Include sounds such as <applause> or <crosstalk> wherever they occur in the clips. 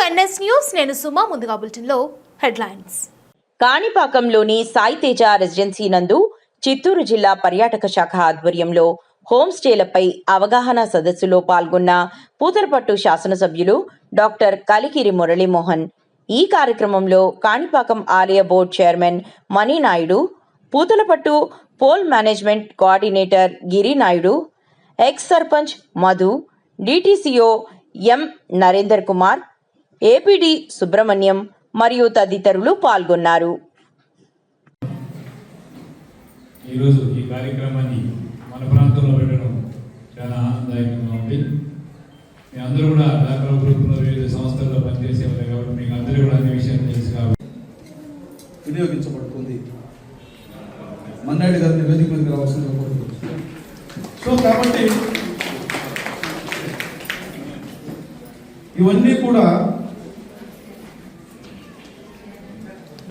NS news నేను సుమా ముందుగా బులెటిన్లో హెడ్లైన్స్. కాణిపాకంలోని సాయితేజ రెసిడెన్సీ నందు చిత్తూరు జిల్లా పర్యాటక శాఖ ఆధ్వర్యంలో హోమ్ స్టేలపై అవగాహన సదస్సులో పాల్గొన్న పూతలపట్టు శాసనసభ్యులు డాక్టర్ కలికిరి మురళీమోహన్ ఈ కార్యక్రమంలో కాణిపాకం ఆలయ board chairman Maninaidu Puthalapattu poll management coordinator Girinaidu ex sarpanch Madhu DTCO M Narender Kumar APD Subrahmanyam మరియు తదితరులు పాల్గొన్నారు. ఈరోజు ఈ కార్యక్రమాన్ని మన ప్రాంతంలో పెట్టడం చాలా ఆనందదాయకంగా ఉంది. మీ అందరూ కూడా డాక్టర్ గ్రూప్లో వివిధ సంస్థల్లో పనిచేసేవారు కాబట్టి మీకు అందరూ కూడా అన్ని విషయాలు తెలుసు కాబట్టి. వినియోగించబడుతుంది. మన్నాయుడు గారిని వేదిక మీదకి రావాల్సిందిగా సో కాబట్టి ఇవన్నీ కూడా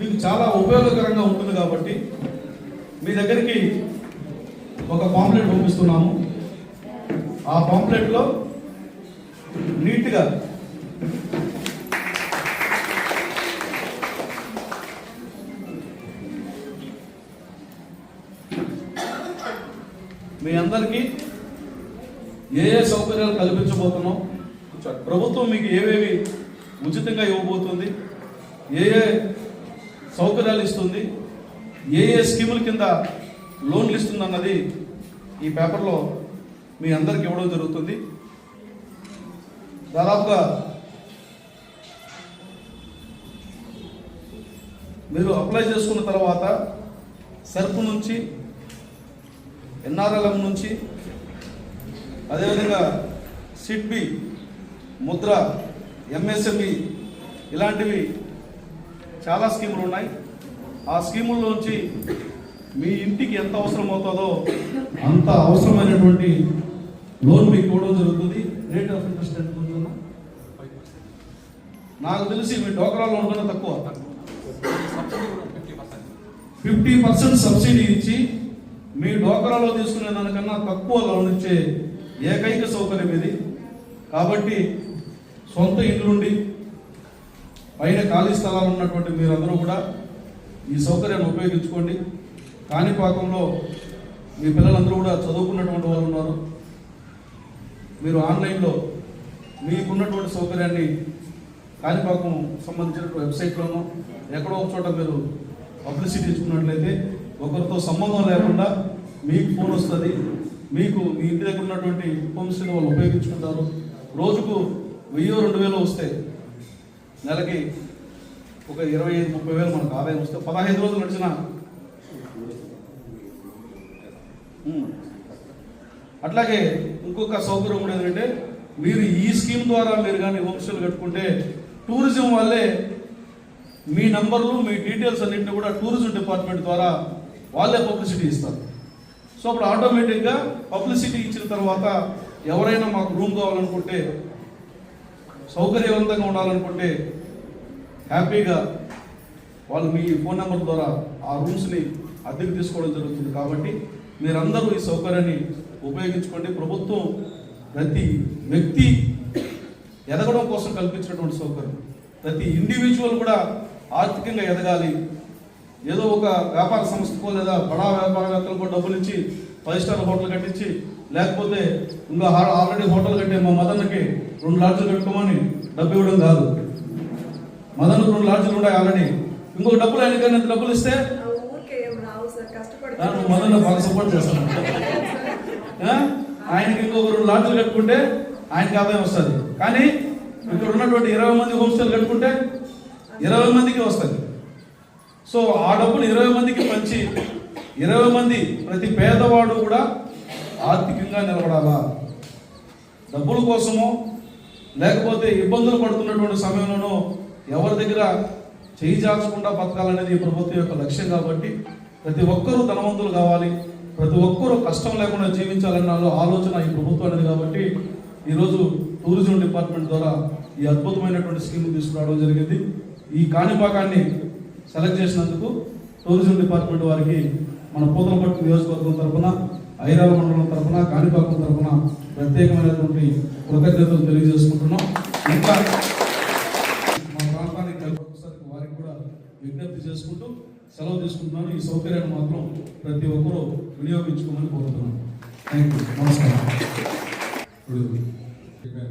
మీకు చాలా ఉపయోగకరంగా ఉంటుంది కాబట్టి మీ దగ్గరికి ఒక పాంప్లెట్ పంపిస్తున్నాము. ఆ పాంప్లెట్లో నీట్గా మీ అందరికీ ఏ ఏ సౌకర్యాలు కల్పించబోతున్నాం? ప్రభుత్వం మీకు ఏవేవి ఉచితంగా ఇవ్వబోతుంది? ఏ ఏ సౌకర్యాలు ఇస్తుంది. ఏ ఏ స్కీముల కింద లోన్లు ఇస్తుంది అన్నది ఈ పేపర్లో మీ అందరికి ఇవ్వడం జరుగుతుంది. దాదాపుగా మీరు అప్లై చేసుకున్న తర్వాత సెర్ప్ నుంచి ఎన్ఆర్ఎల్ఎం నుంచి అదేవిధంగా సిడ్బి ముద్ర ఎంఎస్ఎంఈ ఇలాంటివి చాలా స్కీములు ఉన్నాయి. ఆ స్కీముల్లోంచి మీ ఇంటికి ఎంత అవసరం అవుతుందో అంత అవసరమైనటువంటి లోన్ మీకు ఇవ్వడం జరుగుతుంది. రేట్ ఆఫ్ ఇంట్రెస్ట్ ఎంత ఉంటుందన్నా? నాకు తెలిసి మీ డోకరా లోన్ కన్నా తక్కువ. ఫిఫ్టీ పర్సెంట్ సబ్సిడీ ఇచ్చి మీ డోకరాలో తీసుకునే దానికన్నా తక్కువ లోన్ ఇచ్చే ఏకైక సౌకర్యం ఇది. కాబట్టి సొంత ఇల్లుండి పైన ఖాళీ స్థలాలు ఉన్నటువంటి మీరందరూ కూడా ఈ సౌకర్యాన్ని ఉపయోగించుకోండి. కాణిపాకంలో మీ పిల్లలందరూ కూడా చదువుకున్నటువంటి వాళ్ళు ఉన్నారు. మీరు ఆన్లైన్లో మీకున్నటువంటి సౌకర్యాన్ని కాణిపాకం సంబంధించిన వెబ్సైట్లోనూ ఎక్కడో ఒక చోట మీరు పబ్లిసిటీ ఇచ్చుకున్నట్లయితే ఒకరితో సంబంధం లేకుండా మీకు ఫోన్ వస్తుంది. మీకు మీ ఇంటి దగ్గర ఉన్నటువంటి హోమ్స్టేని వాళ్ళు ఉపయోగించుకుంటారు. రోజుకు వెయ్యో రెండు వేలు వస్తాయి నెలకి ఒక ఇరవై ఐదు ముప్పై వేలు మనకు ఆదాయం వస్తే పదహైదు రోజులు నడిచిన అట్లాగే ఇంకొక సౌకర్యం కూడా ఏంటంటే మీరు ఈ స్కీమ్ ద్వారా మీరు కానీ హోమ్స్టేలు కట్టుకుంటే టూరిజం వాళ్ళే మీ నంబర్లు మీ డీటెయిల్స్ అన్నింటినీ కూడా టూరిజం డిపార్ట్మెంట్ ద్వారా వాళ్ళే పబ్లిసిటీ ఇస్తారు. సో అప్పుడు ఆటోమేటిక్గా పబ్లిసిటీ ఇచ్చిన తర్వాత ఎవరైనా మాకు రూమ్ కావాలనుకుంటే సౌకర్యవంతంగా ఉండాలనుకుంటే హ్యాపీగా వాళ్ళు మీ ఫోన్ నెంబర్ ద్వారా ఆ రూమ్స్ని అద్దెకు తీసుకోవడం జరుగుతుంది. కాబట్టి మీరందరూ ఈ సౌకర్యాన్ని ఉపయోగించుకోండి. ప్రభుత్వం ప్రతి వ్యక్తి ఎదగడం కోసం కల్పించినటువంటి సౌకర్యం. ప్రతి ఇండివిజువల్ కూడా ఆర్థికంగా ఎదగాలి. ఏదో ఒక వ్యాపార సంస్థకో లేదా బడా వ్యాపారవేత్తలకో డబ్బులు ఇచ్చి ఫైవ్ స్టార్ హోటల్ కట్టించి లేకపోతే ఇంకా ఆల్రెడీ హోటల్ కట్టే మా మదన్నకి రెండు లాడ్జీలు కట్టుకోమని డబ్బు ఇవ్వడం కాదు. మదన్కు రెండు లాడ్జీలు ఉన్నాయి ఆల్రెడీ. ఇంకొక డబ్బులు ఆయనకన్నా ఇంత డబ్బులు ఇస్తే మదన్న బాగా సపోర్ట్ చేస్తాను? <laughs> ఆయనకి ఇంకొక రెండు లాడ్జీలు కట్టుకుంటే ఆయనకి ఆదాయం వస్తుంది. కానీ ఇక్కడ ఉన్నటువంటి ఇరవై మంది హోమ్స్టేలు కట్టుకుంటే ఇరవై మందికి వస్తుంది. సో ఆ డబ్బులు ఇరవై మందికి పంచి ఇరవై మంది ప్రతి పేదవాడు కూడా ఆర్థికంగా నిలబడాలా? డబ్బుల కోసమో లేకపోతే ఇబ్బందులు పడుతున్నటువంటి సమయంలోనో ఎవరి దగ్గర చేయి చాచకుండా బతకాలనేది ఈ ప్రభుత్వం యొక్క లక్ష్యం కాబట్టి ప్రతి ఒక్కరూ ధనవంతులు కావాలి. ప్రతి ఒక్కరూ కష్టం లేకుండా జీవించాలన్న ఆలోచన ఈ ప్రభుత్వం అనేది కాబట్టి ఈరోజు టూరిజం డిపార్ట్మెంట్ ద్వారా ఈ అద్భుతమైనటువంటి స్కీమ్ తీసుకురావడం జరిగింది. ఈ కాణిపాకాన్ని సెలెక్ట్ చేసినందుకు టూరిజం డిపార్ట్మెంట్ వారికి మన పూతలపట్టు నియోజకవర్గం తరఫున ఐరావ మండలం తరఫున కాణిపాకం తరఫున ప్రత్యేకమైనటువంటి కృతజ్ఞతలు తెలియజేసుకుంటున్నాం. ఇంకా మా ప్రాంతానికి వారికి కూడా విజ్ఞప్తి చేసుకుంటూ సెలవు తీసుకుంటున్నాను. ఈ సౌకర్యాన్ని మాత్రం ప్రతి ఒక్కరూ వినియోగించుకోమని కోరుతున్నాను. థ్యాంక్ యూ నమస్కారం.